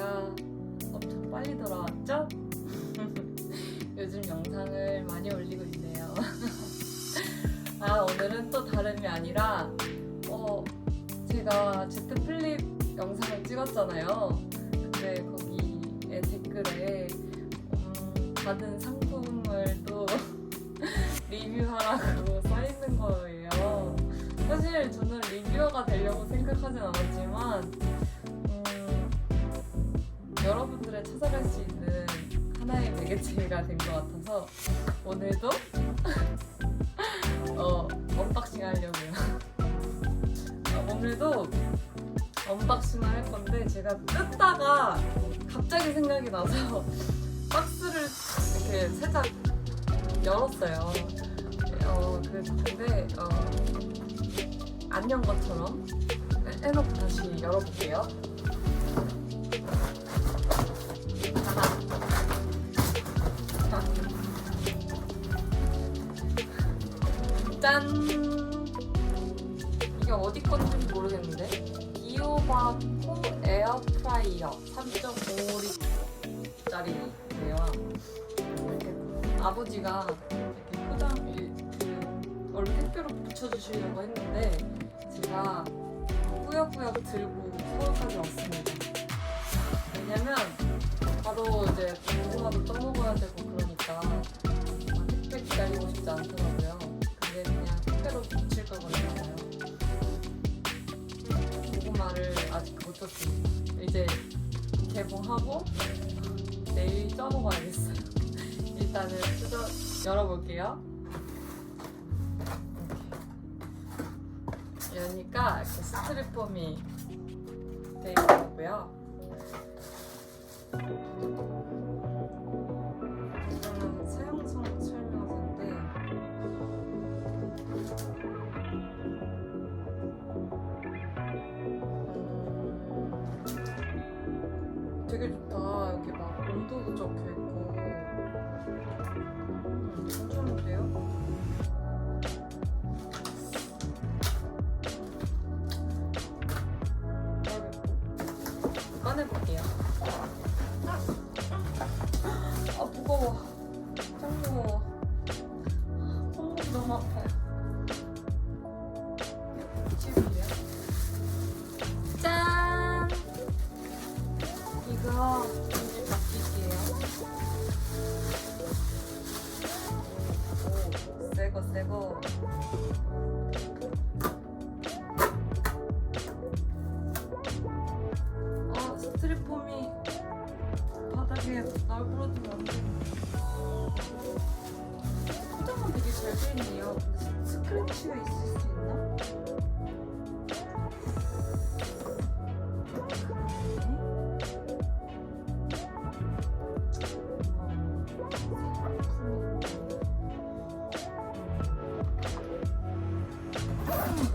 제가 엄청 빨리 돌아왔죠? 요즘 영상을 많이 올리고 있네요. 아 오늘은 또 다름이 아니라 어 제가 Z 플립 영상을 찍었잖아요. 근데 거기에 댓글에 음, 받은 상품을 또 리뷰하라고 써 있는 거예요. 사실 저는 리뷰어가 되려고 생각하진 않았지만 음, 여러분들의 찾아갈 수 있는 하나의 매개체가 된 것 같아서 오늘도 어, 언박싱 하려고요. 어, 오늘도 언박싱을 할 건데 제가 뜯다가 갑자기 생각이 나서 박스를 이렇게 살짝 열었어요. 어, 근데 어, 안연 것처럼 해놓고 다시 열어볼게요. 짠! 이게 어디 건지 모르겠는데 디오바코 에어프라이어 3.5리터짜리예요. 이렇게 아버지가 이렇게 포장 이- 그 원래 택배로 붙여주시려고 했는데 제가 꾸역꾸역 들고 서울까지 왔습니다. 왜냐면 바로 이제 고구마도 떠먹어야 되고 그러니까 택배 기다리고 싶지 않더라고요. 붙일 거거든요. 고구마를 아직 못 떴습니다. 이제 개봉하고 내일 쪄먹어야겠어요. 일단은 뜯어 열어볼게요. 이렇게. 여니까 이렇게 스트리폼이 되어 있고요. 되게 좋다. 여기 막 온도도 적혀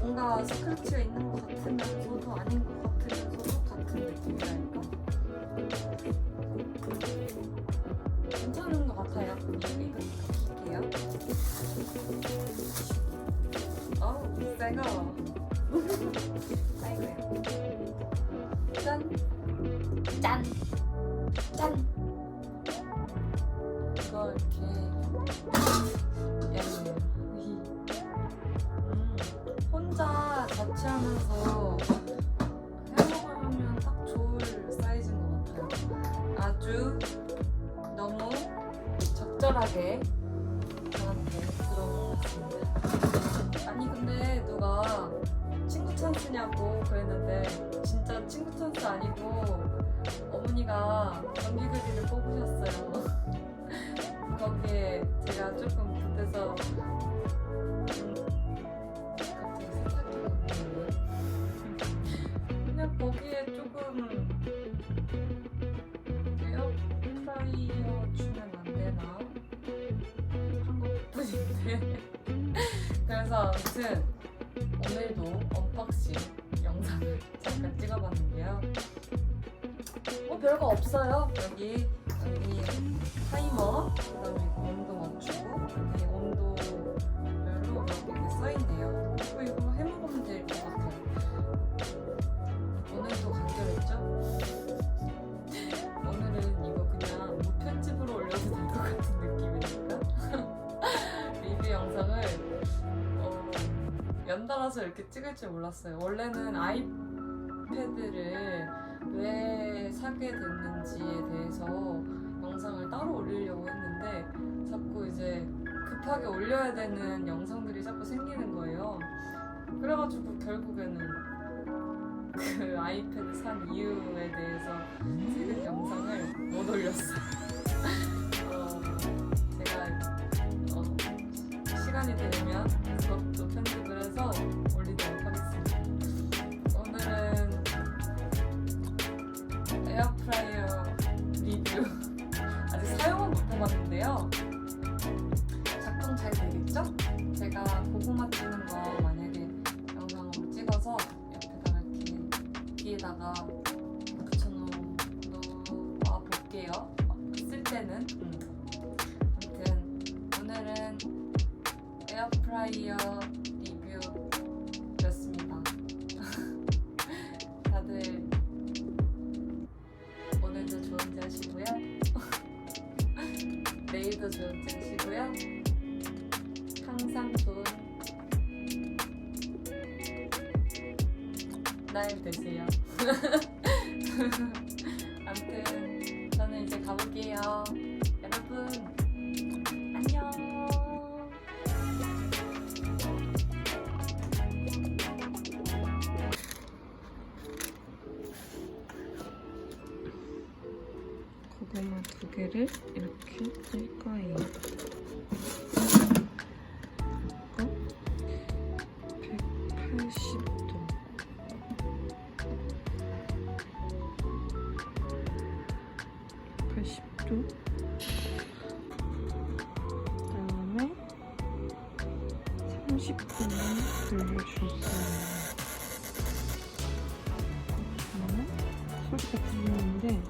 뭔가 스크래치가 있는 짠. 짠. 이거 이렇게. 얇네요. 음, 혼자 자취하면서 해먹으면 딱 좋을 사이즈인 것 같아요. 아주 너무 적절하게 저한테 같습니다. 아니 근데 누가 친구 찬스냐고 그랬는데 진짜 친구 찬스 아니고 어머니가 전기그리를 뽑으셨어요. 거기에 제가 조금 갑자기 생각이 났네요. 그냥 거기에 조금 에어프라이어 주면 안 되나? 한 것뿐인데. 그래서 아무튼 오늘도 언박싱 영상을 잠깐 찍어봤는데요. 뭐 별거 없어요. 여기 여기 타이머 그다음에 온도 맞추고 여기 온도별로 이렇게 써 있네요. 그리고 이거 해 먹으면 될 것 같아요. 오늘도 간결했죠? 오늘은 이거 그냥 뭐 무편집으로 올려도 될 것 같은 느낌이니까 리뷰 영상을 어, 연달아서 이렇게 찍을 줄 몰랐어요. 원래는 아이패드를 왜 사게 됐는지에 대해서 영상을 따로 올리려고 했는데 자꾸 이제 급하게 올려야 되는 영상들이 자꾸 생기는 거예요. 그래가지고 결국에는 그 아이패드 산 이유에 대해서 찍은 영상을 못 올렸어요. 어, 제가 어, 시간이 되면 그것도 편집을 해서 올리 뒤에다가 붙여놓아 볼게요. 쓸 때는. 음. 아무튼 오늘은 에어프라이어 리뷰였습니다. 다들 오늘도 좋은 지 하시고요. 내일도 좋은 지 하시고요. 항상 좋은 날 되세요. 아무튼 저는 이제 가볼게요. 여러분 안녕. 고구마 두 개를 이렇게 뜰 거예요. 30분을 돌려줬어요. 그러면 소리가 들리는데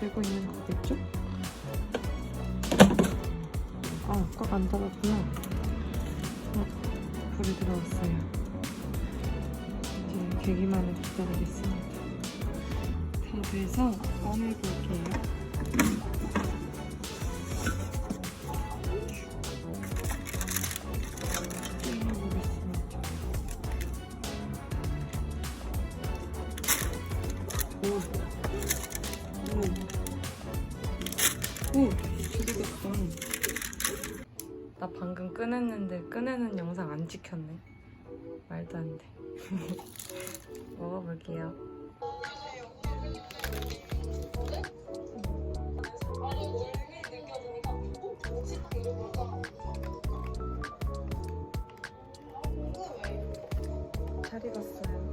되고 있는 거겠죠? 아, 꽉 안 닫았구나. 어, 불이 들어왔어요. 이제 계기만을 기다리겠습니다. 다 돼서 꺼내볼게요. 나 방금 꺼냈는데 꺼내는 영상 안 찍혔네. 말도 안 돼. 먹어볼게요. 잘 익었어.